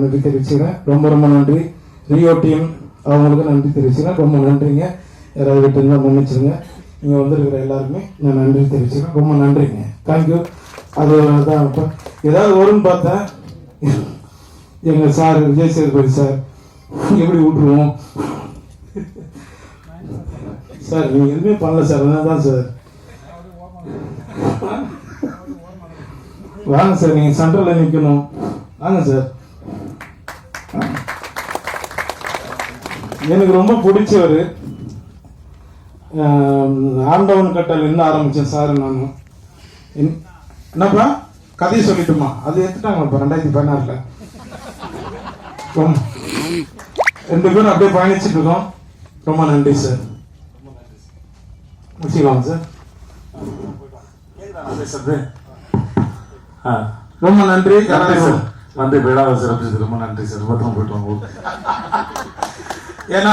நன்றி தெரிவிச்சுக்கிறேன். ரொம்ப ரொம்ப நன்றி. ரியோ டீம் அவங்களுக்கு நன்றி தெரிவிச்சுக்கிறேன். ரொம்ப நன்றிங்க. யாராவது வீட்டு இருந்தால் மன்னிச்சிருங்க இங்கே வந்திருக்கிற எல்லாருக்குமே நான் நன்றி தெரிவிச்சுக்கிறேன். ரொம்ப நன்றிங்க. தேங்க்யூ அது தான். இப்போ ஏதாவது வரும்னு பார்த்தேன் எங்கள் சார் விஜய் சேதுபதி சார் எப்படி விட்டுருவோம் சார் நீங்கள் எதுவுமே பண்ணல சார். என்ன தான் சார். வாங்க சார் நீங்கள் சென்ட்ரலில் நிற்கணும் வாங்க சார். எனக்கு ரொம்ப பிடிச்சவர் ஆண்டவன் கட்டல் என்ன ஆரம்பித்தேன் சார் நான். என்- என்னப்பா? கதையை சொல்லிட்டுமா? அது எடுத்துட்டாங்கப்பா ரெண்டாயிரத்தி பதினாறில்? ரெண்டு பேரும் அப்படியே பயணிச்சுட்டு இருக்கோம். ரொம்ப நன்றி சார். முடிச்சுக்கலாம் சார்? ரொம்ப நன்றி. யாராவது- வந்து விழாவை சிறப்பிச்சது ரொம்ப நன்றி சார். பத்திரம் போயிட்டு வாங்க. ஏன்னா